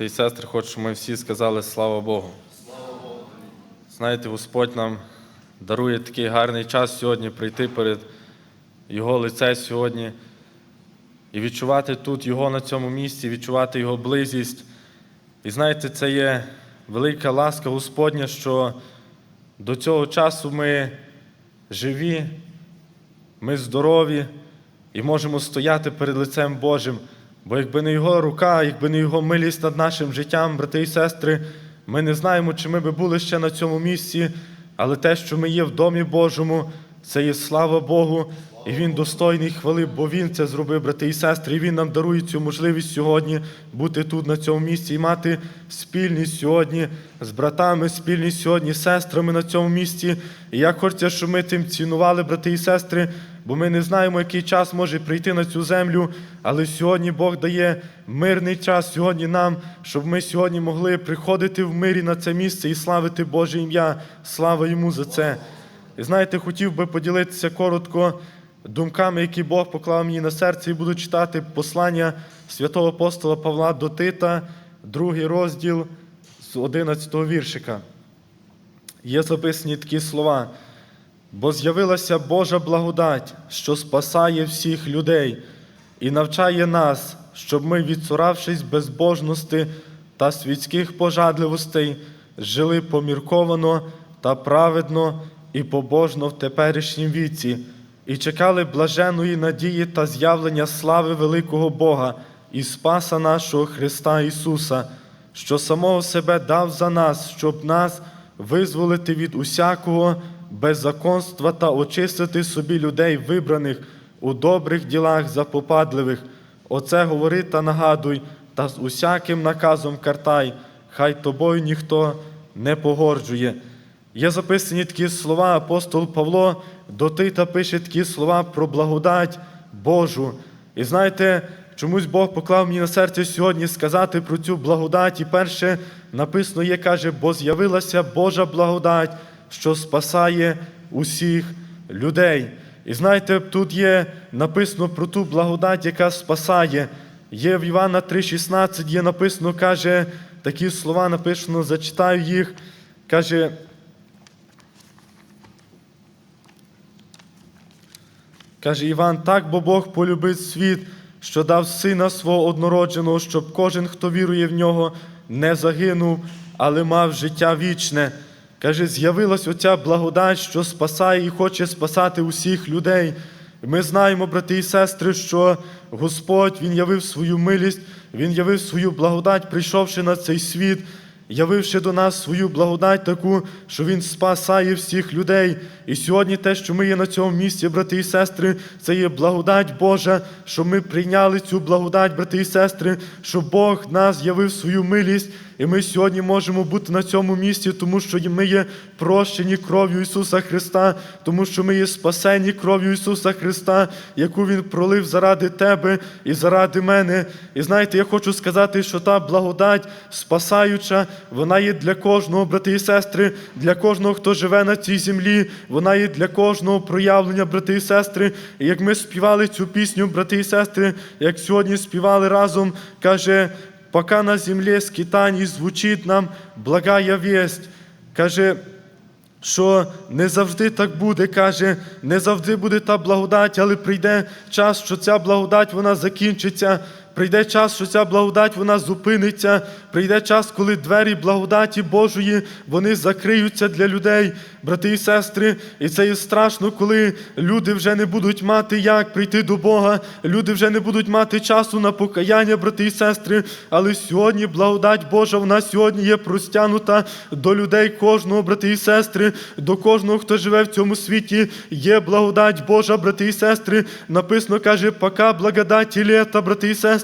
Брати і сестри, хочу, щоб ми всі сказали слава Богу. Знаєте, Господь нам дарує такий гарний час сьогодні прийти перед Його лице сьогодні і відчувати тут Його на цьому місці, відчувати Його близість. І знаєте, це є велика ласка Господня, що до цього часу ми живі, ми здорові і можемо стояти перед лицем Божим. Бо якби не Його рука, якби не Його милість над нашим життям, брати і сестри, ми не знаємо, чи ми би були ще на цьому місці, але те, що ми є в домі Божому, це є слава Богу, і Він достойний хвали, бо Він це зробив, брати і сестри, і Він нам дарує цю можливість сьогодні бути тут, на цьому місці, і мати спільність сьогодні з братами, спільність сьогодні з сестрами на цьому місці. І я хочу, щоб ми тим цінували, брати і сестри, бо ми не знаємо, який час може прийти на цю землю, але сьогодні Бог дає мирний час сьогодні нам, щоб ми сьогодні могли приходити в мирі на це місце і славити Боже ім'я. Слава йому за це. І знаєте, хотів би поділитися коротко думками, які Бог поклав мені на серце, і буду читати послання святого апостола Павла до Тита, другий розділ з 11 віршика. Є записані такі слова. Бо з'явилася Божа благодать, що спасає всіх людей, і навчає нас, щоб ми, відсуравшись безбожності та світських пожадливостей, жили помірковано та праведно і побожно в теперішнім віці, і чекали блаженої надії та з'явлення слави великого Бога і Спаса нашого Христа Ісуса, що самого себе дав за нас, щоб нас визволити від усякого беззаконства та очистити собі людей, вибраних у добрих ділах запопадливих. Оце говори та нагадуй, та з усяким наказом картай, хай тобою ніхто не погорджує. Є записані такі слова, апостол Павло до Тита пише такі слова про благодать Божу. І знаєте, чомусь Бог поклав мені на серце сьогодні сказати про цю благодать. І перше написано є, каже, бо з'явилася Божа благодать, що спасає усіх людей. І знаєте, тут є написано про ту благодать, яка спасає. Є в Івана 3,16 є написано, каже, такі слова написано, зачитаю їх. Каже, Каже Іван, так, бо Бог полюбив світ, що дав сина свого однородженого, щоб кожен, хто вірує в нього, не загинув, але мав життя вічне. Каже, з'явилась оця благодать, що спасає і хоче спасати усіх людей. Ми знаємо, брати і сестри, що Господь Він явив свою милість, Він явив свою благодать, прийшовши на цей світ явивши до нас свою благодать таку, що Він спасає всіх людей. І сьогодні те, що ми є на цьому місці, брати і сестри, це є благодать Божа, що ми прийняли цю благодать, брати і сестри, що Бог нас явив свою милість. І ми сьогодні можемо бути на цьому місці, тому що ми є прощені кров'ю Ісуса Христа, тому що ми є спасені кров'ю Ісуса Христа, яку Він пролив заради тебе і заради мене. І знаєте, я хочу сказати, що та благодать спасаюча, вона є для кожного, брати і сестри, для кожного, хто живе на цій землі, вона є для кожного проявлення, брати і сестри. І як ми співали цю пісню, брати і сестри, як сьогодні співали разом, каже. Пока на землі скитаний звучить нам благая весть. Каже, що не завжди так буде, каже, не завжди буде та благодать, але прийде час, що ця благодать вона закінчиться. Прийде час, що ця благодать вона зупиниться. Прийде час, коли двері благодаті Божої вони закриються для людей, брати і сестри. І це є страшно, коли люди вже не будуть мати як прийти до Бога. Люди вже не будуть мати часу на покаяння, брати і сестри. Але сьогодні благодать Божа, вона сьогодні є простянута до людей кожного, брати і сестри, до кожного, хто живе в цьому світі. Є благодать Божа, брати і сестри. Написано каже, пока благодаті літа, брати і сестри,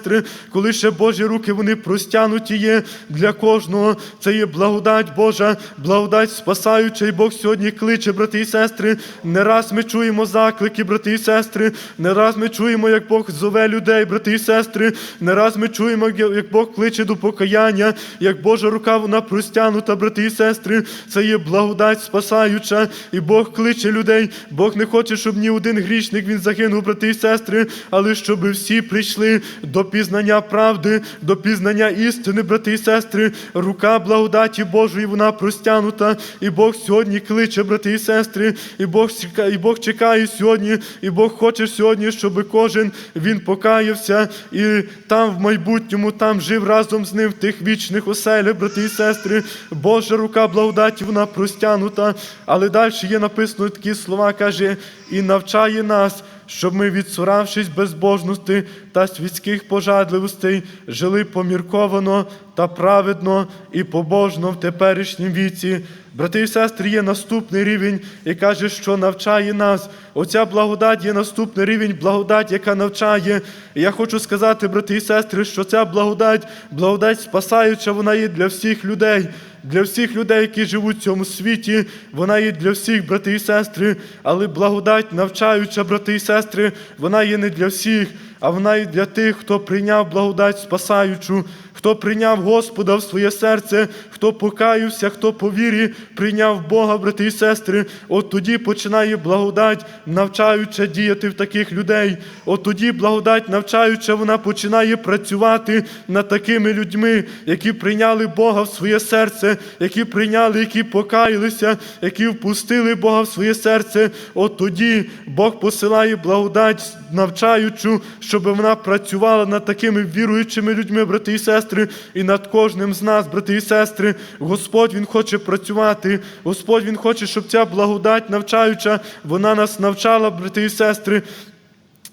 коли ще Божі руки вони простянуті є для кожного. Це є благодать Божа, благодать спасаюча, і Бог сьогодні кличе, брати і сестри. Не раз ми чуємо заклики, брати і сестри. Не раз ми чуємо, як Бог зове людей, брати і сестри. Не раз ми чуємо, як Бог кличе до покаяння, як Божа рука вона простянута, брати і сестри. Це є благодать спасаюча, і Бог кличе людей. Бог не хоче, щоб ні один грішник він загинув, брати і сестри, але щоб всі прийшли до пізнання правди, до пізнання істини, брати і сестри, рука благодаті Божої, вона простягнута, і Бог сьогодні кличе, брати і сестри, і Бог і Бог чекає сьогодні, і Бог хоче сьогодні, щоб кожен він покаявся і там в майбутньому там жив разом з ним в тих вічних оселях, брати і сестри. Божа рука благодаті, вона простягнута. Але далі є написано такі слова, каже, і навчає нас. Щоб ми, відсуравшись безбожності та світських пожадливостей, жили помірковано та праведно і побожно в теперішнім віці. Брати і сестри, є наступний рівень, і каже, що навчає нас. Оця благодать є наступний рівень, благодать, яка навчає. І я хочу сказати, брати і сестри, що ця благодать, благодать спасаюча, вона є для всіх людей. Для всіх людей, які живуть в цьому світі, вона є для всіх, брати і сестри, але благодать навчаюча, брати і сестри, вона є не для всіх, а вона є для тих, хто прийняв благодать спасаючу, хто прийняв Господа в своє серце, хто покаявся, хто по вірі прийняв Бога, брати і сестри. От тоді починає благодать, навчаюча діяти в таких людей. От тоді благодать навчаюча, вона починає працювати над такими людьми, які прийняли Бога в своє серце, які прийняли, які покаялися, які впустили Бога в своє серце. От тоді Бог посилає благодать навчаючу, щоб вона працювала над такими віруючими людьми, брати і сестри, і над кожним з нас, брати і сестри. Господь Він хоче працювати. Господь Він хоче, щоб ця благодать навчаюча, вона нас навчала, брати і сестри.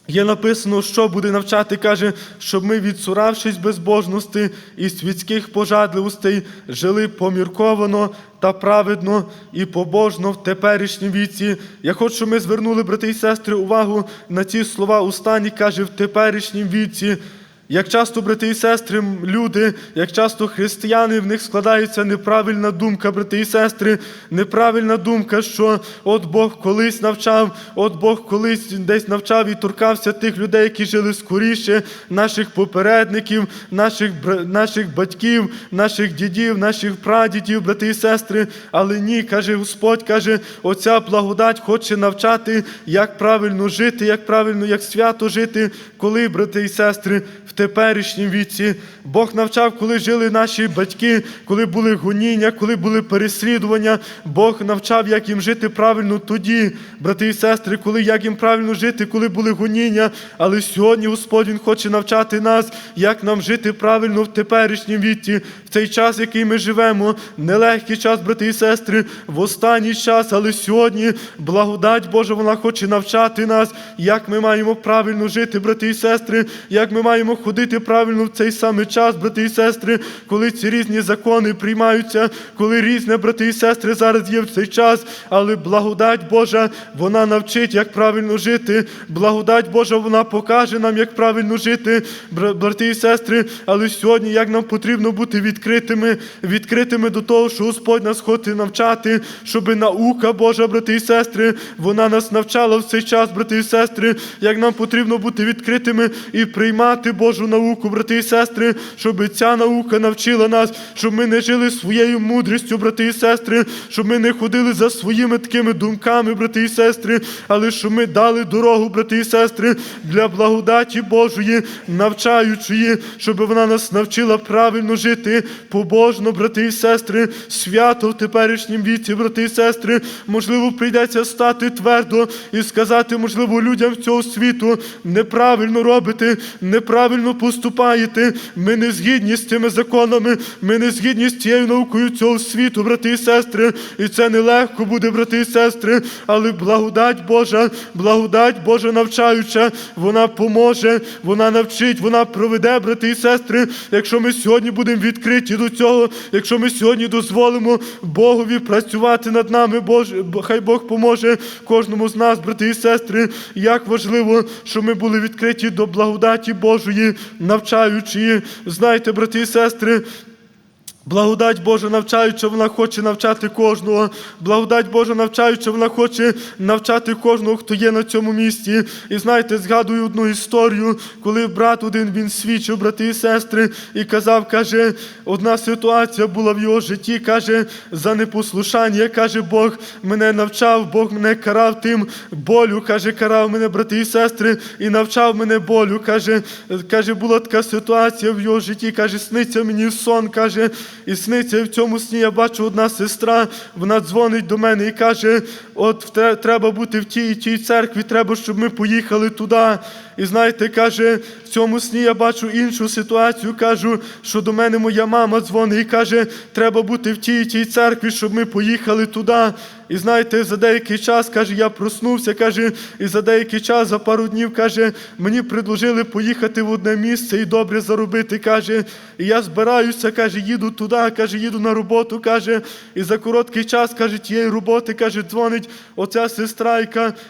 Є написано, що буде навчати, каже, щоб ми, відсуравшись безбожності і світських пожадливостей, жили помірковано та праведно і побожно в теперішнім віці. Я хочу, щоб ми звернули, брати і сестри, увагу на ці слова у стані, каже, в теперішнім віці. Як часто, брати і сестри, люди, як часто християни, в них складається неправильна думка, брати і сестри, неправильна думка, що от Бог колись навчав, от Бог колись десь навчав і торкався тих людей, які жили скоріше, наших попередників, наших, наших батьків, наших дідів, наших прадідів, брати і сестри. Але ні, каже Господь, каже, оця благодать хоче навчати, як правильно жити, як правильно, як свято жити, коли, брати і сестри, в теперішнім віці. Бог навчав, коли жили наші батьки, коли були гоніння, коли були переслідування. Бог навчав, як їм жити правильно тоді, брати і сестри, коли як їм правильно жити, коли були гоніння. Але сьогодні Господь Він хоче навчати нас, як нам жити правильно в теперішнім віці, в цей час, який ми живемо. Нелегкий час, брати і сестри, в останній час, але сьогодні благодать Божа, вона хоче навчати нас, як ми маємо правильно жити, брати і сестри, як ми маємо ходити правильно в цей самий час, брати і сестри, коли ці різні закони приймаються, коли різні брати і сестри зараз є в цей час, але благодать Божа, вона навчить, як правильно жити. Благодать Божа, вона покаже нам, як правильно жити, брати і сестри. Але сьогодні як нам потрібно бути відкритими, відкритими до того, що Господь нас хоче навчати, щоб наука Божа, брати і сестри, вона нас навчала в цей час, брати і сестри, як нам потрібно бути відкритими і приймати Божу науку, брати і сестри, щоб ця наука навчила нас, щоб ми не жили своєю мудрістю, брати і сестри, щоб ми не ходили за своїми такими думками, брати і сестри, але щоб ми дали дорогу, брати і сестри, для благодаті Божої, навчаючої, щоб вона нас навчила правильно жити, побожно, брати і сестри, свято в теперішнім віці, брати і сестри, можливо, прийдеться стати твердо і сказати, можливо, людям цього світу неправильно робите, неправильно поступаєте. Ми не згідні з цими законами, ми не згідні з цією наукою цього світу, брати і сестри. І це нелегко буде, брати і сестри, але благодать Божа, благодать Божа навчаюча, вона поможе, вона навчить, вона проведе, брати і сестри. Якщо ми сьогодні будемо відкриті до цього, якщо ми сьогодні дозволимо Богові працювати над нами, Боже, хай Бог поможе кожному з нас, брати і сестри. Як важливо, щоб ми були відкриті до благодаті Божої, навчаючи знайте, брати і сестри. Благодать Божа навчаюча, вона хоче навчати кожного. Благодать Божа навчаюча, вона хоче навчати кожного, хто є на цьому місці. І знаєте, згадую одну історію, коли брат один він свідчив, брати і сестри, і казав, каже, одна ситуація була в його житті, каже, за непослушання, каже, Бог мене навчав, Бог мене карав тим болю, каже, карав мене, брати і сестри, і навчав мене болю. Каже, каже, була така ситуація в його житті, каже, сниться мені сон, каже, і сниться, і в цьому сні я бачу одна сестра, вона дзвонить до мене і каже: от треба бути в тій і тій церкві, треба, щоб ми поїхали туди. І знаєте, каже, в цьому сні я бачу іншу ситуацію. Кажу, що до мене моя мама дзвонить і каже, треба бути в тій тій церкві, щоб ми поїхали туди. І знаєте, за деякий час, каже, я проснувся, каже, і за деякий час, за пару днів, каже, мені предложили поїхати в одне місце і добре заробити. каже, і я збираюся, каже, їду туди, каже, їду на роботу, каже, і за короткий час, каже, тієї роботи, каже, дзвонить оця сестра,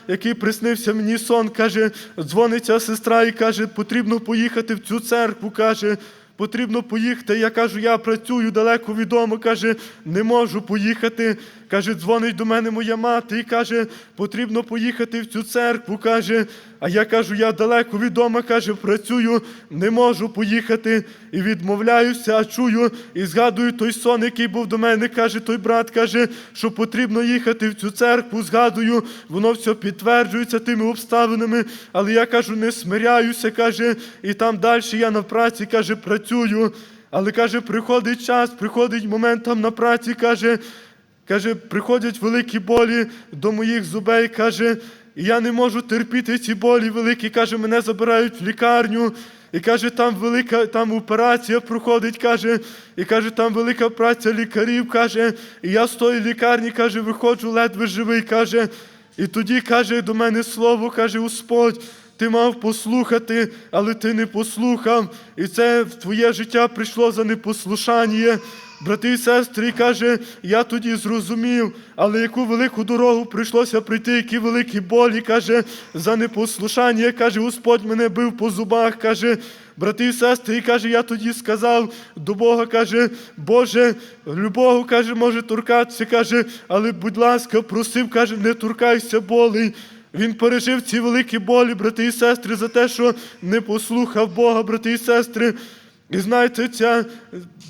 який приснився мені сон, каже, дзвонить ця сестра і каже, потрібно поїхати в цю церкву, каже. Потрібно поїхати. Я кажу, я працюю далеко від дому, каже, не можу поїхати. Каже, дзвонить до мене моя мати і каже, потрібно поїхати в цю церкву. каже. А я кажу, я далеко від дому, каже, працюю, не можу поїхати. І відмовляюся, а чую і згадую той сон, який був до мене. Каже, той брат каже, що потрібно їхати в цю церкву. Згадую, воно все підтверджується тими обставинами. Але я кажу, не смиряюся, каже, і там далі я на праці, каже, працюю. Але каже, приходить час, приходить момент там на праці, каже, каже, приходять великі болі до моїх зубей, каже, і я не можу терпіти ці болі великі. Каже, мене забирають в лікарню. І каже, там велика там операція проходить, каже, і каже, там велика праця лікарів, каже, і я з тої лікарні, каже, виходжу ледве живий, каже, і тоді каже до мене слово, каже, Господь, ти мав послухати, але ти не послухав. І це в твоє життя прийшло за непослушання. Брати і сестри, каже, я тоді зрозумів, але яку велику дорогу прийшлося прийти, які великі болі, каже, за непослушання, каже, Господь мене бив по зубах, каже, брати і сестри, каже, я тоді сказав до Бога, каже, Боже, любого, каже, може торкатися, каже, але, будь ласка, просив, каже, не торкайся болей. Він пережив ці великі болі, брати і сестри, за те, що не послухав Бога, брати і сестри. І знаєте, ця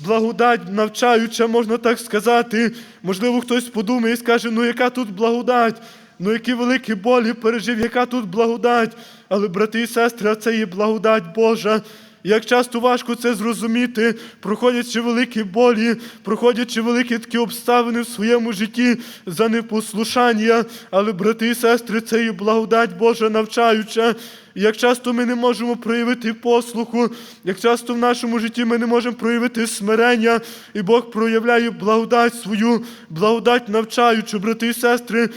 благодать навчаюча, можна так сказати. Можливо, хтось подумає і скаже, ну яка тут благодать? Ну які великі болі пережив, яка тут благодать? Але, брати і сестри, це є благодать Божа. Як часто важко це зрозуміти, проходячи великі болі, проходячи великі такі обставини в своєму житті за непослушання, але, брати і сестри, це є благодать Божа навчаюча. Як часто ми не можемо проявити послуху, як часто в нашому житті ми не можемо проявити смирення, і Бог проявляє благодать свою, благодать навчаючу, брати і сестри.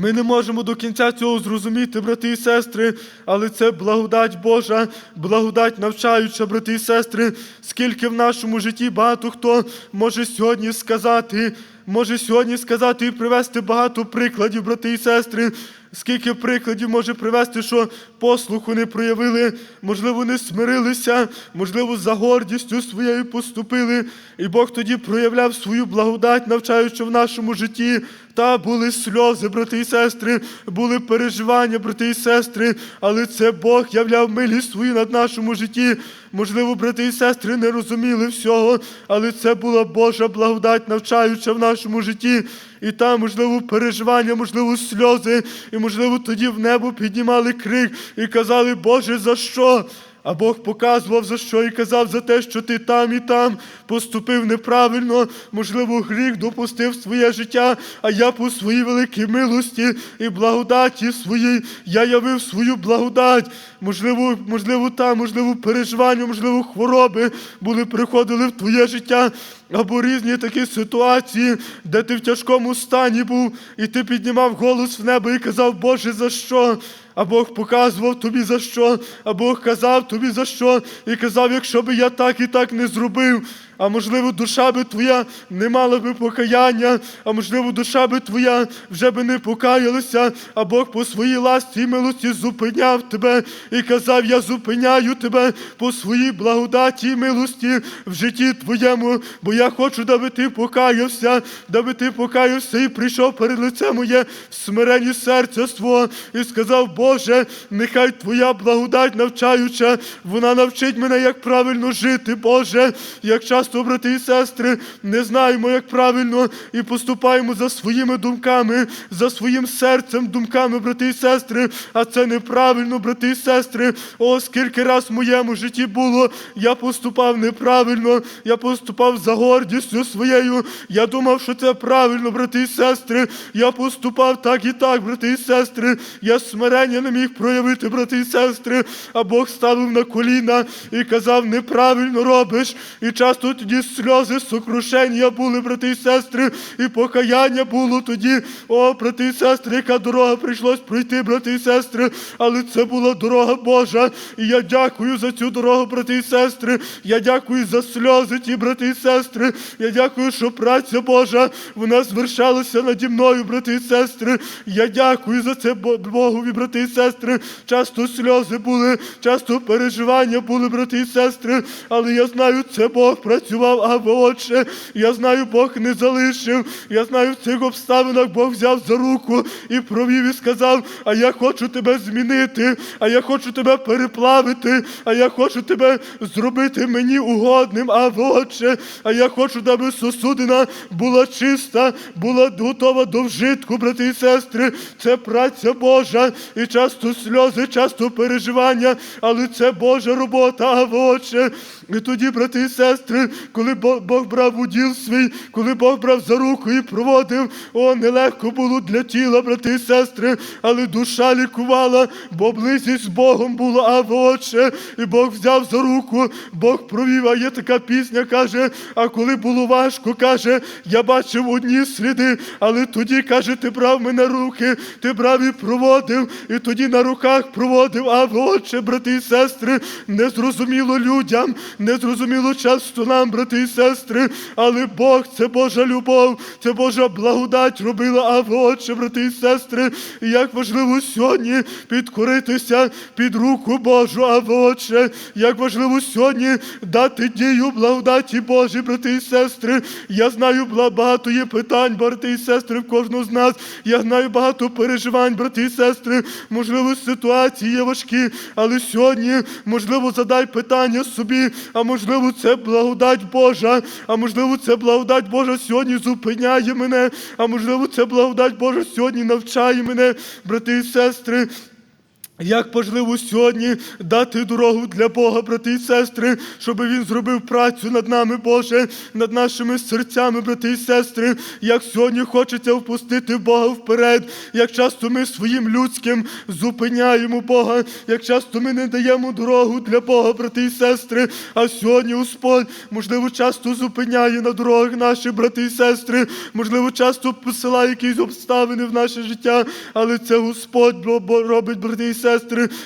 Ми не можемо до кінця цього зрозуміти, брати і сестри, але це благодать Божа, благодать навчаюча, брати і сестри, скільки в нашому житті багато хто може сьогодні сказати, може сьогодні сказати і привести багато прикладів, брати і сестри. Скільки прикладів може привести, що послуху не проявили, можливо, не смирилися, можливо, за гордістю своєю поступили, і Бог тоді проявляв свою благодать, навчаючи в нашому житті. Та були сльози, брати і сестри, були переживання, брати і сестри, але це Бог являв милість свою над нашому житті. Можливо, брати і сестри не розуміли всього, але це була Божа благодать, навчаюча в нашому житті. І там, можливо, переживання, можливо, сльози, і, можливо, тоді в небо піднімали крик і казали, Боже, за що? А Бог показував за що і казав за те, що ти там і там поступив неправильно, можливо, гріх допустив своє життя, а я по своїй великій милості і благодаті своїй, я явив свою благодать. Можливо, можливо, там, можливо, переживання, можливо, хвороби були приходили в твоє життя. Або різні такі ситуації, де ти в тяжкому стані був, і ти піднімав голос в небо і казав, Боже, за що? А Бог показував тобі за що, а Бог казав тобі за що, і казав, якщо би я так і так не зробив. А можливо, душа би твоя не мала би покаяння, а можливо, душа би твоя вже би не покаялася, а Бог по своїй ласті і милості зупиняв тебе і казав: Я зупиняю тебе по своїй благодаті і милості в житті твоєму, бо я хочу, даби ти покаявся, даби ти покаявся і прийшов перед лице моє в смиренні серця свого і сказав, Боже, нехай твоя благодать навчаюча, вона навчить мене, як правильно жити, Боже, як часто, брати і сестри, не знаємо, як правильно, і поступаємо за своїми думками, за своїм серцем, думками, брати і сестри, а це неправильно, брати і сестри. О, скільки раз в моєму житті було, я поступав неправильно, я поступав за гордістю своєю. Я думав, що це правильно, брати і сестри. Я поступав так і так, брати і сестри. Я смирення не міг проявити, брати і сестри, а Бог ставив на коліна і казав, неправильно робиш. І часто тоді сльози, сокрушення були, брати і сестри, і покаяння було тоді. О, брати і сестри, яка дорога прийшлось пройти, брати і сестри, але це була дорога Божа. І я дякую за цю дорогу, брати і сестри. Я дякую за сльози, ті, брати і сестри. Я дякую, що праця Божа вона звершалася наді мною, брати і сестри. Я дякую за це Богові, брати і сестри. Часто сльози були, часто переживання були, брати і сестри. Але я знаю, це Бог працював, а Отче. Я знаю, Бог не залишив. Я знаю, в цих обставинах Бог взяв за руку і провів і сказав: А я хочу тебе змінити, а я хочу тебе переплавити, а я хочу тебе зробити мені угодним, а Отче, а я хочу, аби сосудина була чиста, була готова до вжитку, брати і сестри. Це праця Божа, і часто сльози, часто переживання, але це Божа робота, а Отче. І тоді, брати і сестри, коли Бог, брав уділ свій, коли Бог брав за руку і проводив, о, нелегко було для тіла, брати і сестри, але душа лікувала, бо близькість з Богом була, а Отче, і Бог взяв за руку, Бог провів, а є така пісня, каже, а коли було важко, каже, я бачив одні сліди, але тоді, каже, ти брав мене руки, ти брав і проводив, і тоді на руках проводив, а Отче, брати і сестри, не зрозуміло людям, не зрозуміло часто нам, брати і сестри, але Бог це Божа любов, це Божа благодать робила, а Отче, брати і сестри, і як важливо сьогодні підкоритися під руку Божу, а Отче, як важливо сьогодні дати дію благодаті Божій, брати і сестри. Я знаю багато є питань, брати і сестри, в кожного з нас. Я знаю багато переживань, брати і сестри. Можливо, ситуації є важкі, але сьогодні, можливо, задай питання собі, а можливо, це благодать Божа, а можливо, це благодать Божа сьогодні зупиняє мене, а можливо, це благодать Божа сьогодні навчає мене, брати і сестри. Як важливо сьогодні дати дорогу для Бога, брати і сестри, щоб Він зробив працю над нами, Боже, над нашими серцями, брати і сестри, як сьогодні хочеться впустити Бога вперед, як часто ми своїм людським зупиняємо Бога, як часто ми не даємо дорогу для Бога, брати і сестри. А сьогодні Господь, можливо, часто зупиняє на дорогах наші брати і сестри, можливо, часто посилає якісь обставини в наше життя, але це Господь робить, брати і сестри.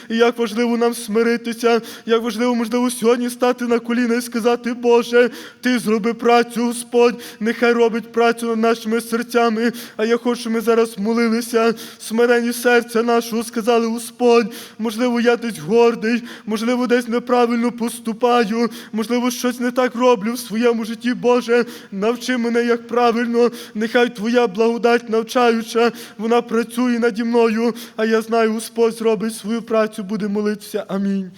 І як важливо нам смиритися, як важливо, можливо, сьогодні стати на коліна і сказати, Боже, Ти зроби працю, Господь, нехай робить працю над нашими серцями. А я хочу, ми зараз молилися, смирені серця нашого, сказали, Господь, можливо, я десь гордий, можливо, десь неправильно поступаю, можливо, щось не так роблю в своєму житті, Боже, навчи мене, як правильно, нехай Твоя благодать навчаюча, вона працює наді мною, а я знаю, Господь зробить свою працю, буде молитися. Амінь.